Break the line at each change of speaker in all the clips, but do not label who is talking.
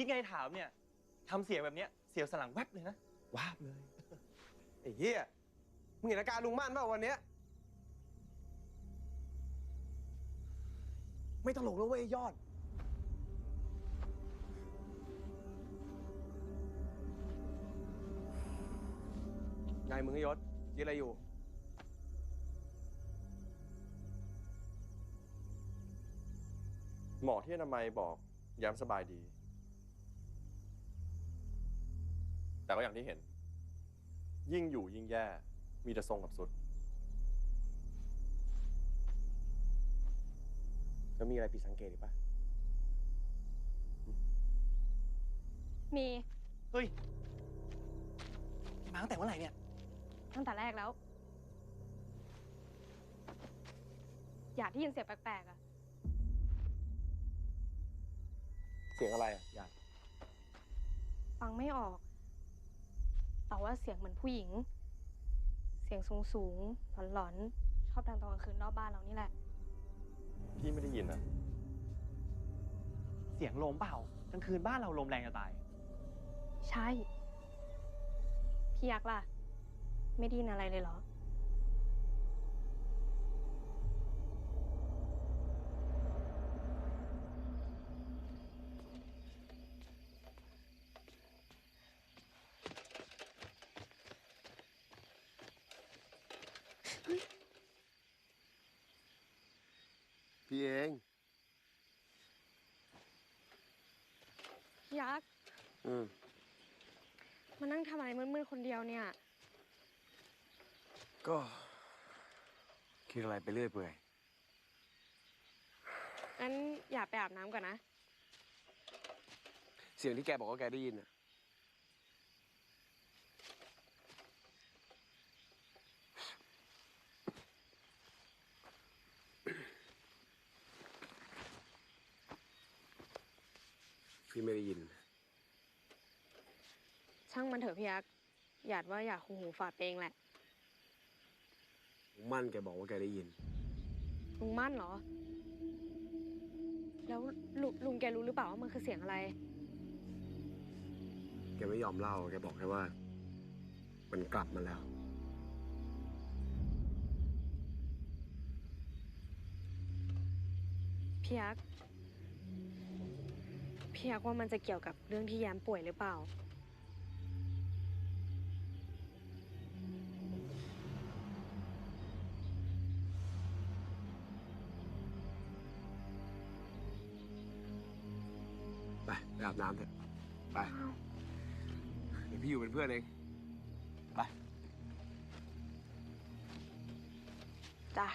คิดไงถามเนี่ยทำเสียงแบบเนี้ยเสียวสนหลังแวบเลยนะ
ว้าบเลย ไอ้เหี้ยมึงเห็นอาการลุงม่านเปล่าวันเนี้ยไม่ตลกแล้วเว้ยยอด ไงมึงยศคิดอะไรอยู่
หมอที่อนามัยบอกย้ำสบายดี แต่ก็อย่างที่เห็น ยิ่งอยู่ยิ่งแย่ มีแต่ทรงกับสุด
แล้วมีอะไรผิดสังเกตอีกปะ
มี
เฮ้ยมาตั้งแต่เมื่อไหร่เนี่ย
ตั้งแต่แรกแล้ว อยากได้ยินเสียงแปลกๆอะ
เสียงอะไรอะอยาก
ฟังไม่ออก แต่ว่าเสียงเหมือนผู้หญิง เสียงสูงสูงๆหลอนๆชอบดังตอนกลางคืนรอบบ้านเรานี่แหละ
พี่ไม่ได้ยินนะ
เสียงลมเปล่ากลางคืนบ้านเราลมแรงจะตาย
ใช่ พี่ยักษ์ล่ะ ไม่ได้ยินอะไรเลยเหรอ
พี่เอง
พี่ยักษ์
อืม
มานั่งทำอะไรมืดๆคนเดียวเนี่ย
ก็คิดอะไรไปเรื่อยเปื่อย
งั้นอย่าไปอาบน้ำก่อนนะ
เสียงที่แกบอกว่าแกได้ยินอะ ไม่ได้ยิน
ช่างมันเถอะพี่ยักษ์หยาดว่าอยากหูหูฝาดเองแหละ
ลุงมั่นแกบอกว่าแกได้ยิน
ลุงมั่นเหรอ แล้วลุงลุงแกรู้หรือเปล่าว่ามันคือเสียงอะไร
แกไม่ยอมเล่า แกบอกแค่ว่า มันกลับมาแล้ว
พี่ยักษ์ พี่ยักษ์ว่ามันจะเกี่ยวกับเรื่องที่แยมป่วยหรือเปล่า
ไป ไปอาบน้ำเถอะ ไป เดี๋ยวพี่อยู่เป็นเพื่อนเอง ไป
จ้ะ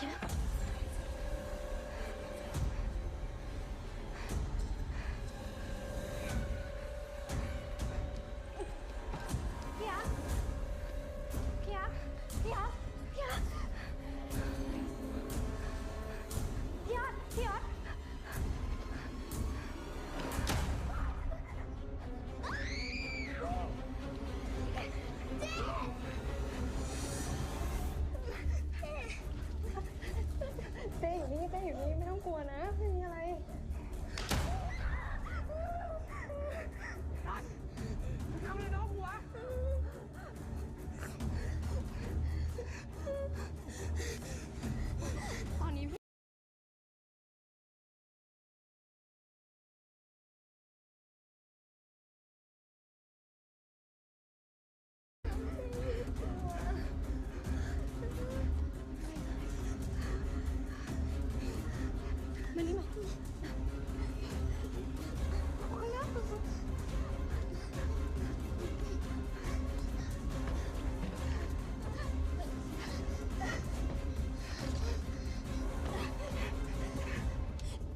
พี่ นะ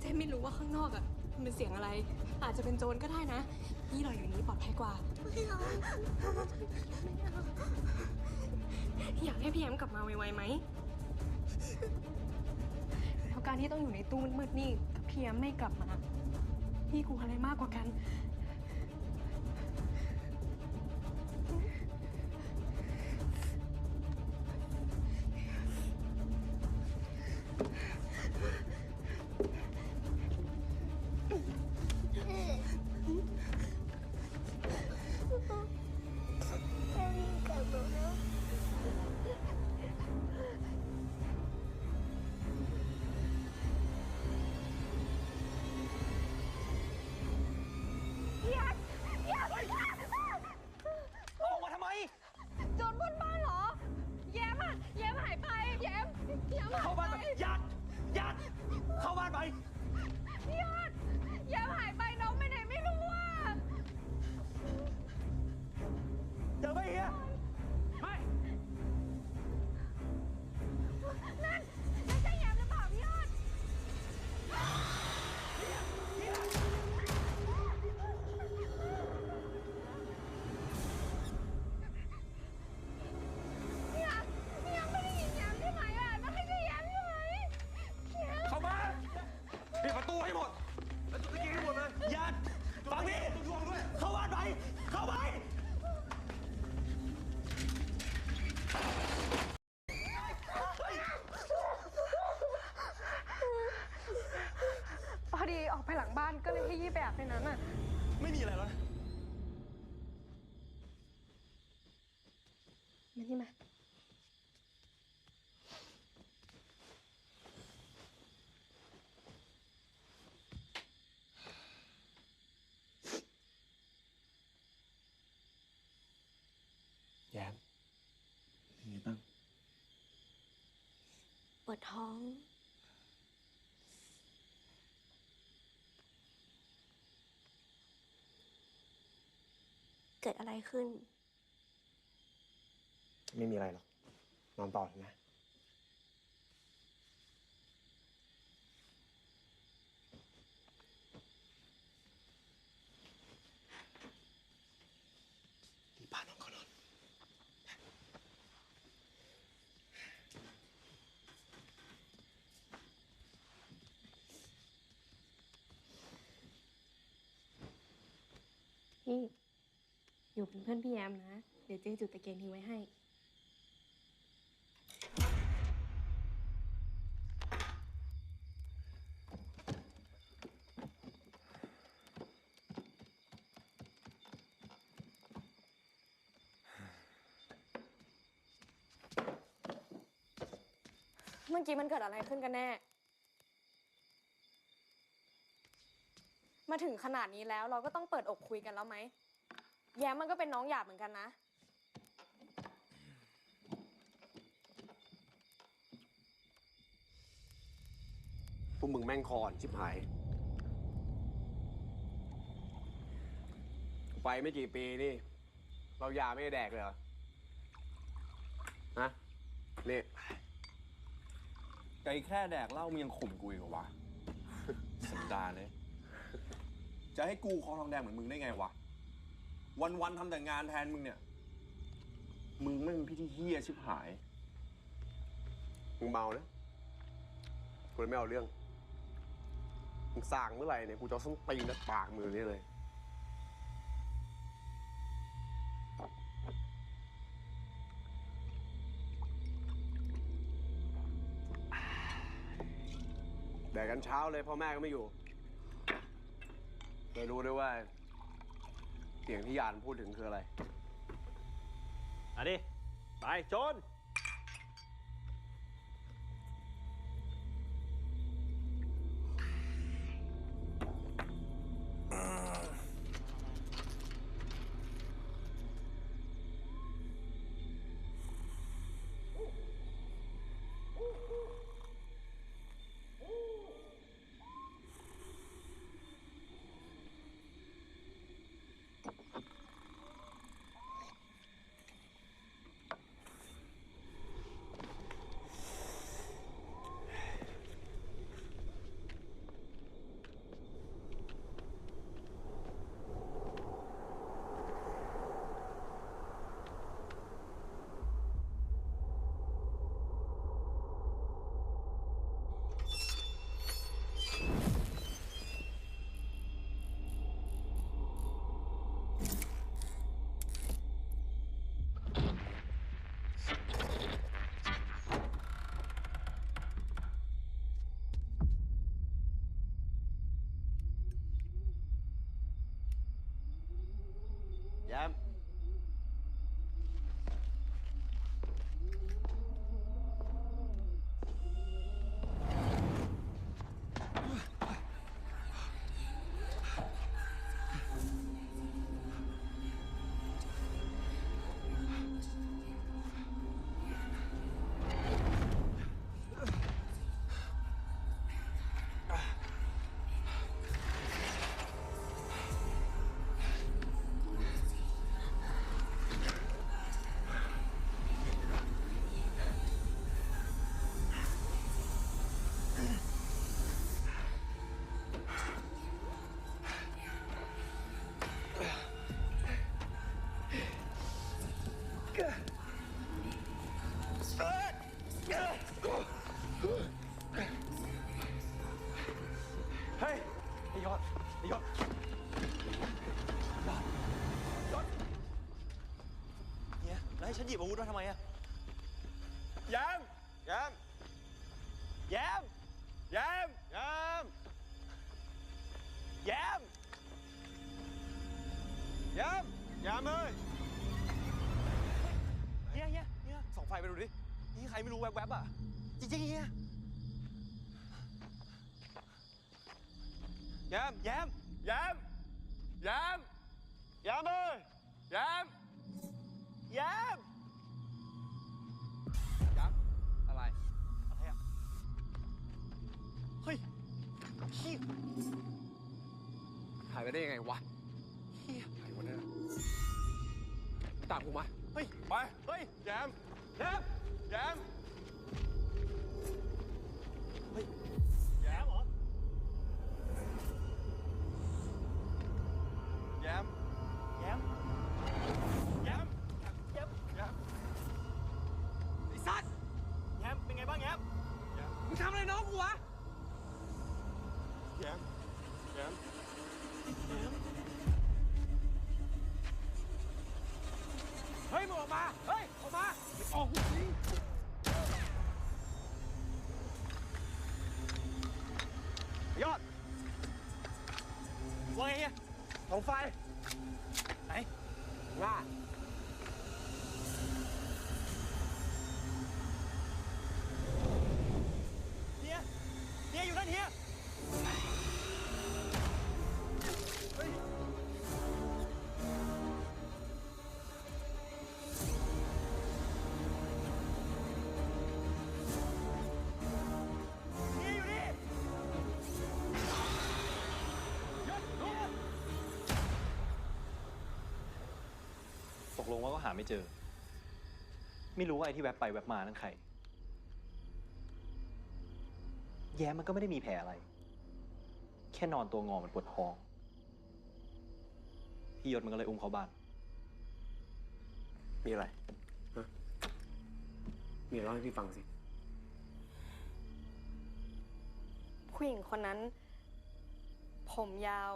เจ๊ไม่รู้ว่าข้างนอกอะ มันเสียงอะไร อาจจะเป็นโจรก็ได้นะ นี่เราอยู่นี้ปลอดภัยกว่า
ไม่เอา
อาอยากให้พี่แอมกลับมาไวๆไหมแล้วการที่ต้องอยู่ในตู้มืดๆนี่ พียไม่กลับมาพี่กลัวอะไรมากกว่ากัน
ว
ด
ท้อง เกิดอะไรขึ้น
ไม่มีอะไรหรอก นอนต่อเถอะนะ
ที่บ้านนอนก่อนนอน
พี่ อยู่เป็นเพื่อนพี่แอมนะ เดี๋ยวเจ๊จุดตะเกียงทิ้งไว้ให้ เมื่อกี้มันเกิดอะไรขึ้นกันแน่ มาถึงขนาดนี้แล้วเราก็ต้องเปิดอกคุยกันแล้วไหม แย้มมันก็เป็นน้องหยาบเหมือนกันนะ
พวกมึงแม่งคอนชิบหาย ไปไม่กี่ปีนี่ เรายาไม่ได้แดกเลยเหรอฮะนี่
ไกลแค่แดกเหล้ามึงยังข่มกูอีกเหรอวะ สันดานเลย จะให้กูคอทองแดงเหมือนมึงได้ไงวะ วันๆทำแต่งานแทนมึงเนี่ย มึงไม่เป็นพี่ที่เฮี้ยชิบหาย
มึงเมานะกูเลยไม่เอาเรื่อง มึงสั่งเมื่อไหร่เนี่ยกูจะเอาส้นตีนและปากมือนี่เลย แดกกันเช้าเลยพ่อแม่ก็ไม่อยู่เลยรู้ด้วยว่า เสียงที่ยานพูดถึงคืออะไร
อะดิ ไปโจน ฉันหยิบอาวุธมาทำไมอะแยมแยมแยมแยมแยมแยมแยมแยมเอ้ยเฮียเฮียเฮียส่องไฟไปดูดิ นี่ใครไม่รู้แวบๆอะ จริงๆเฮียแยมแยมแยมแยมแยมเอ้ยแยม แยมยักษ์อะไร อะไรอะ เฮ้ยเฮีย
หายไปได้ยังไงวะ
เฮีย
ใครวะเนี่ยตามกูมา
เฮ้ย ไป เฮ้ย แยมแยมแยม qua nghe không phải đấy này. Here here you
run here ลงว่าก็หาไม่เจอ ไม่รู้ว่าไอ้ที่แวบไปแวบมานั่นใคร แย้มมันก็ไม่ได้มีแผลอะไร แค่นอนตัวงอมันปวดท้อง พี่ยศมันก็เลยอุ้มเขาบ้าน
มีอะไรฮะมีอะไรเล่าให้พี่ฟังสิ
ผู้หญิงคนนั้น ผมยาว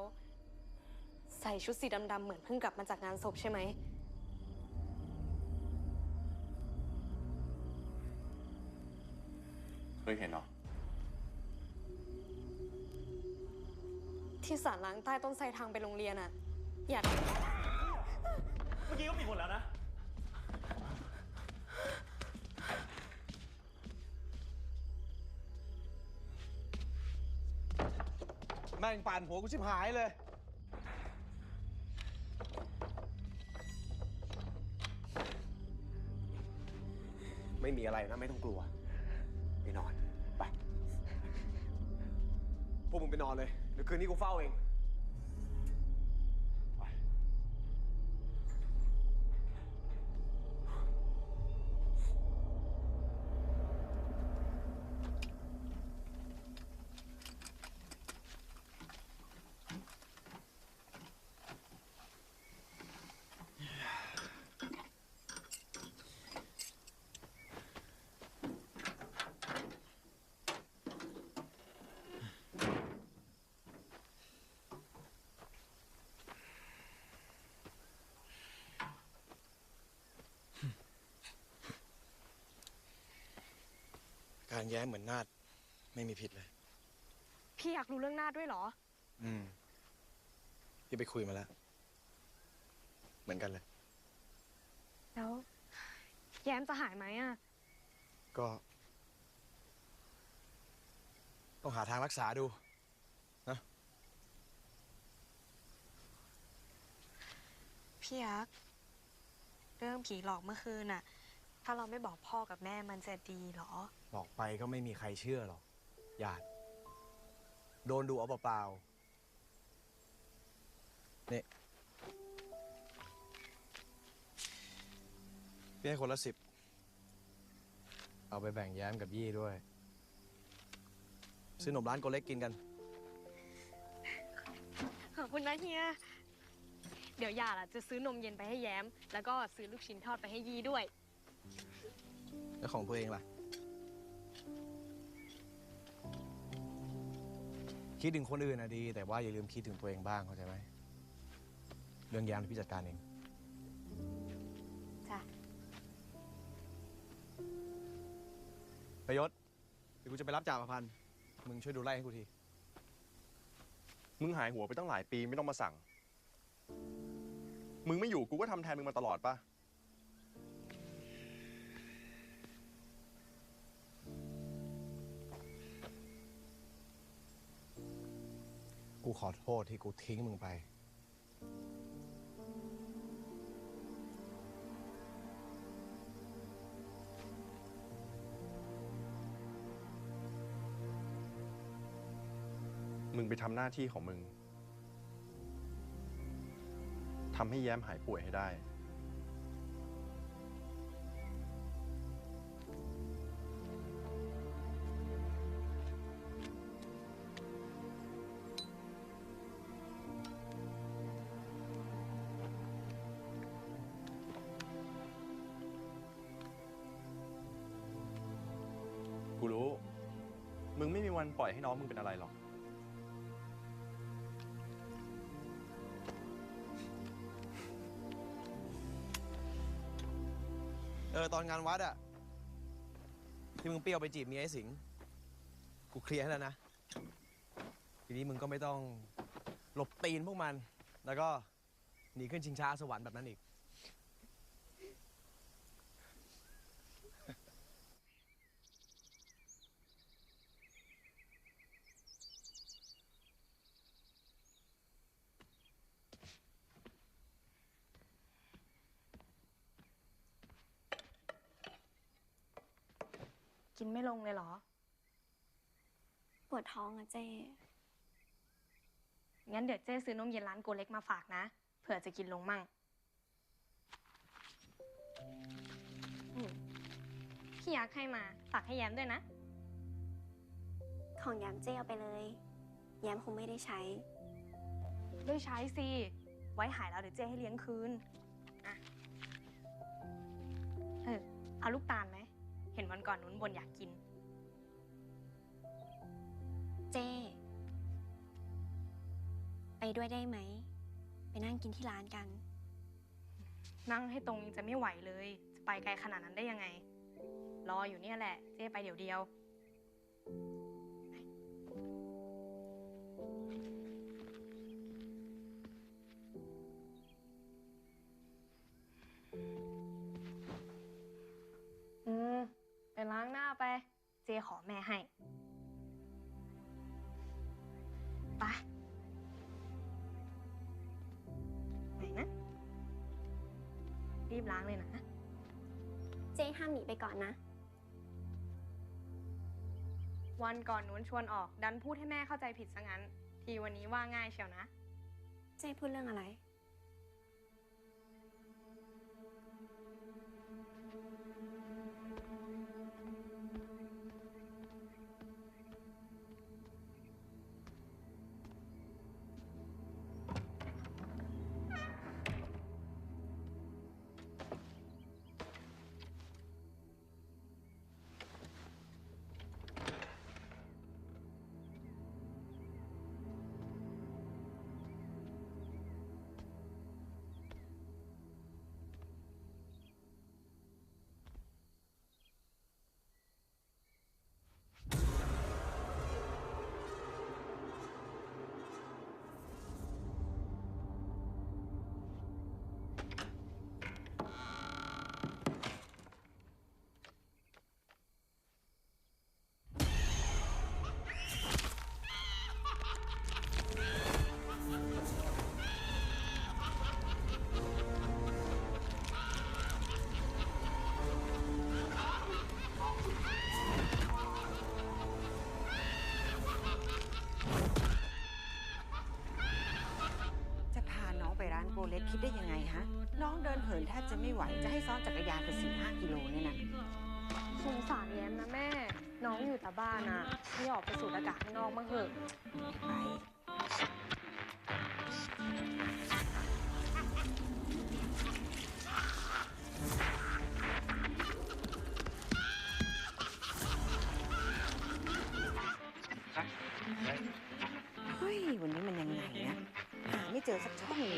ใส่ชุดสีดำๆเหมือนเพิ่งกลับมาจากงานศพใช่ไหม
ยเห็นเหรอ
ที่สารล้างใต้ต้นไทรทางไปโรงเรียนอะอยาก
เมื่อกี้ก็มีคนแล้วนะ
แม่งป่านหัวกูชิบหายเลย ไม่มีอะไรนะ ไม่ต้องกลัว งไปนอนเลย เดี๋ยวคืนนี้กูเฝ้าเองา
รแย้มเหมือนนาดไม่มีผิดเลย
พี่อยากรู้เรื่องหน้าด้วยเหรอ
อืมพี่ไปคุยมาแล้ว เหมือนกันเลย
แล้ว แย้มจะหายไหมอะ
ก็ ต้องหาทางรักษาดู
พี่ยักษ์เรื่องผีหลอกเมื่อคืนน่ะ ถ้าเราไม่บอกพ่อกับแม่มันจะดีเหรอ
บอกไปก็ไม่มีใครเชื่อหรอกญาติโดนดูเอาเปล่าๆนี่พี่ให้คนละสิบ เอาไปแบ่งแย้มกับยี่ด้วย ซื้อหนมร้านโกเล็กกินกัน
ขอบคุณนะเฮีย เดี๋ยวหยาดอะจะซื้อนมเย็นไปให้แย้ม แล้วก็ซื้อลูกชิ้นทอดไปให้ยีด้วย
แล้วของตัวเองล่ะ คิดถึงคนอื่นนะดี แต่ว่าอย่าลืมคิดถึงตัวเองบ้างเข้าใจไหม เรื่องยามพี่จัดการเอง
จ้ะ
ประยศเดี๋ยวกูจะไปรับจ่าประพันธ์มึงช่วยดูไล่ให้กูที
มึงหายหัวไปตั้งหลายปีไม่ต้องมาสั่ง มึงไม่อยู่กูก็ทำแทนมึงมาตลอดปะ
กูขอโทษที่กูทิ้งมึงไป
มึงไปทำหน้าที่ของมึง ทำให้แย้มหายป่วยให้ได้ รู้ มึงไม่มีวันปล่อยให้น้องมึงเป็นอะไรหรอก
เออ ตอนงานวัดอะที่มึงเปรี้ยวไปจีบเมียไอ้สิงห์กูเคลียร์ให้แล้วนะ ทีนี้มึงก็ไม่ต้องหลบตีนพวกมัน แล้วก็หนีขึ้นชิงช้าสวรรค์แบบนั้นอีก
นไม่ลงเลยเหรอ
ปวดท้องอะเจ้
งั้นเดี๋ยวเจ้ซื้อนมเย็นร้านโกเล็กมาฝากนะ เผื่อจะกินลงมั่งอืมพี่ยักษ์ให้มาฝากให้แย้มด้วยนะ
ของยามเจ้เอาไปเลย แย้มคงไม่ได้ใช้
ได้ใช้สิ ไว้หายแล้วเดี๋ยวเจ้ให้เลี้ยงคืน อะ เออ เอาลูกตาลไหม เห็นวันก่อนนุ้นบนอยากกิน
เจ้ ไปด้วยได้ไหม ไปนั่งกินที่ร้านกัน
นั่งให้ตรงยังจะไม่ไหวเลย จะไปไกลขนาดนั้นได้ยังไง รออยู่เนี่ยแหละ เจ้ไปเดี๋ยวเดียว ไปล้างหน้าไป เจขอแม่ให้ไปไหนนะ รีบล้างเลยนะ
เจ้ห้ามหนีไปก่อนนะ
วันก่อนนู้นชวนออก ดันพูดให้แม่เข้าใจผิดซะงั้น ทีวันนี้ว่าง่ายเชียวนะ
เจ้พูดเรื่องอะไร
คิดได้ยังไงฮะ น้องเดินเหินแทบจะไม่ไหว จะให้ซ้อนจักรยานไปสี่ห้ากิโลเนี่ยนะ
สงสารแย้มนะแม่ น้องอยู่แต่บ้านอะให้ออกไปสูดอากาศข้างนอกบ้างเถอะ
ไปเฮ้ย วันนี้มันยังไงนะหาไม่เจอสักช่องเลย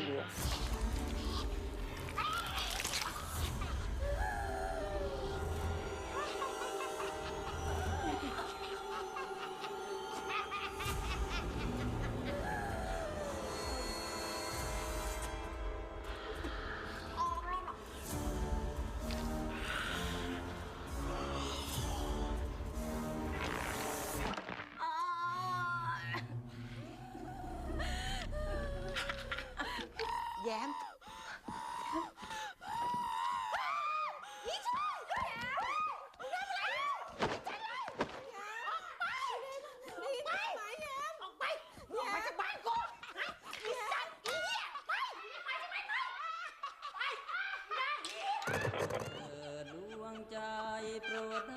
ดวงใจโปรด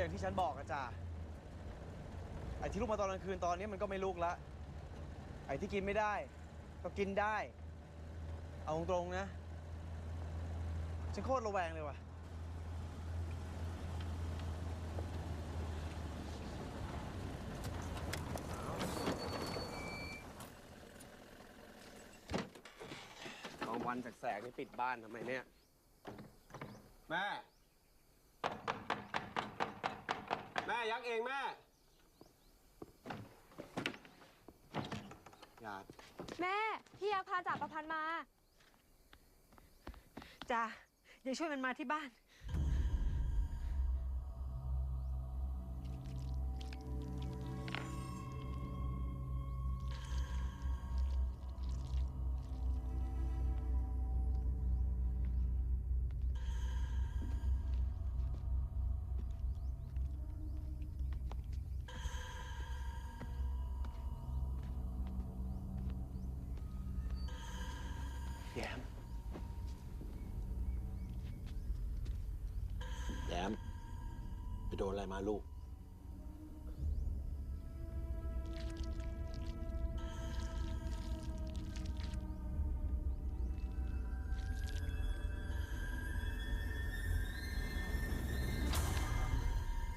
อย่าง
ที่ฉันบอกอะจ้าไอ้ที่ลุกมาตอนกลางคืนตอนนี้มันก็ไม่ลุกละ ไอ้ที่กินไม่ได้ ก็กินได้ เอาตรงๆนะ ฉันโคตรระแวงเลยว่ะ
กลางวันแสกๆนี่ปิดบ้านทำไมเนี่ย แม่ ยักษ์เองแม่อย่า
แม่ พี่ยักษ์พาจ่าประพันธ์มา
จ้ายังช่วยมันมาที่บ้าน
นอะไรมาลูก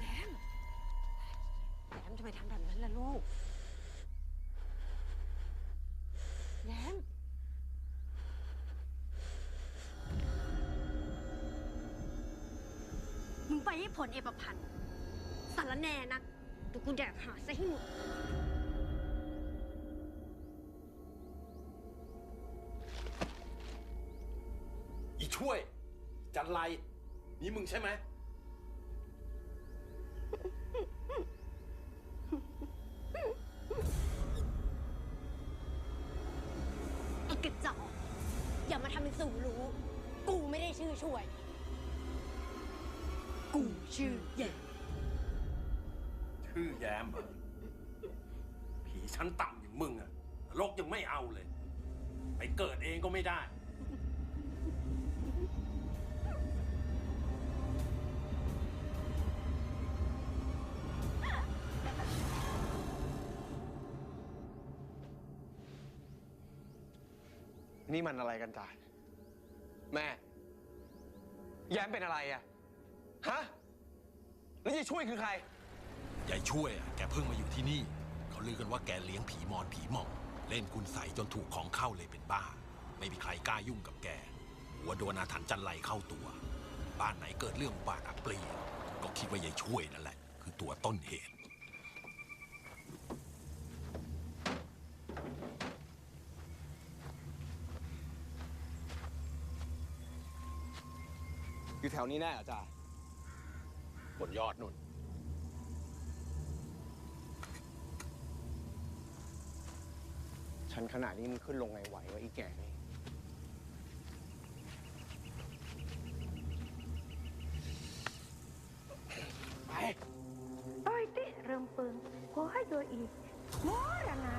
แย้มแย้มทำไมทำแบบนั้นล่ะลูกแย้ม
มึงไปให้ผลเอประพันธ์ แน่นักเดี๋ยวกูแดกหาซะให้หมด
อีช่วย จันไร นี่มึงใช่ไหม
นี่มั
นอะไร
กันจ้าแม่ แย้มเป็นอะไรอะฮะ แล้วยายช่วยคือใคร
ยายช่วยอะแกเพิ่งมาอยู่ที่นี่ เขาลือกันว่าแกเลี้ยงผีมอนผีหมอง เล่นคุณใสยจนถูกของเข้าเลยเป็นบ้า ไม่มีใครกล้ายุ่งกับแก หัวโดนอาถรรพ์จันไรเข้าตัว บ้านไหนเกิดเรื่องอุบาทอัปปลีก็คิดว่ายายช่วยนั่นแหละ คือตัวต้นเหตุ
อยู่แถวนี้แน่เหรอจ่า
บนยอดนุ่น
ฉันขนาดนี้มึงขึ้นลงไงไหววะอีแก่นี่
โอ้ยติเริ่มปึงโอ้ยโดยอีกโมรนะ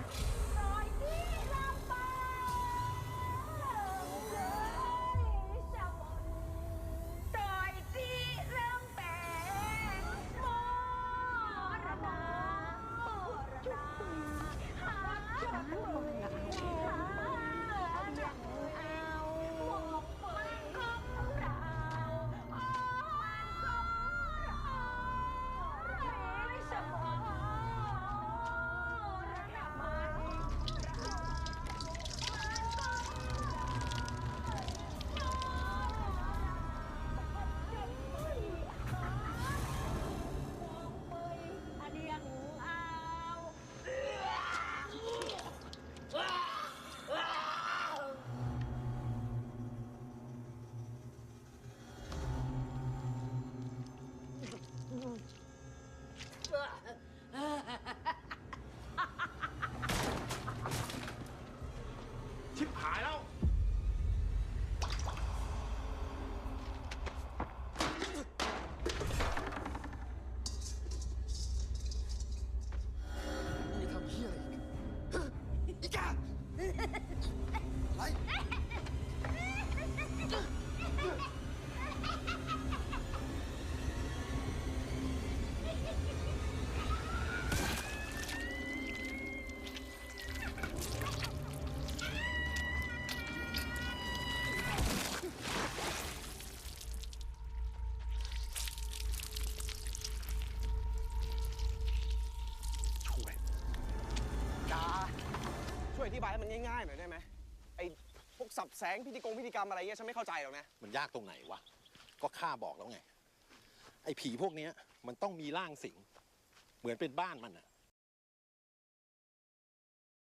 ง่ายๆหน่อยได้ไหมไอ้พวกสับแสงพิธีกรพิธีกรรมอะไรเงี้ยฉันไม่เข้าใจหรอกนะ
มันยากตรงไหนวะ ก็ข้าบอกแล้วไง ไอ้ผีพวกเนี้ย มันต้องมีร่างสิง เหมือนเป็นบ้านมันอะ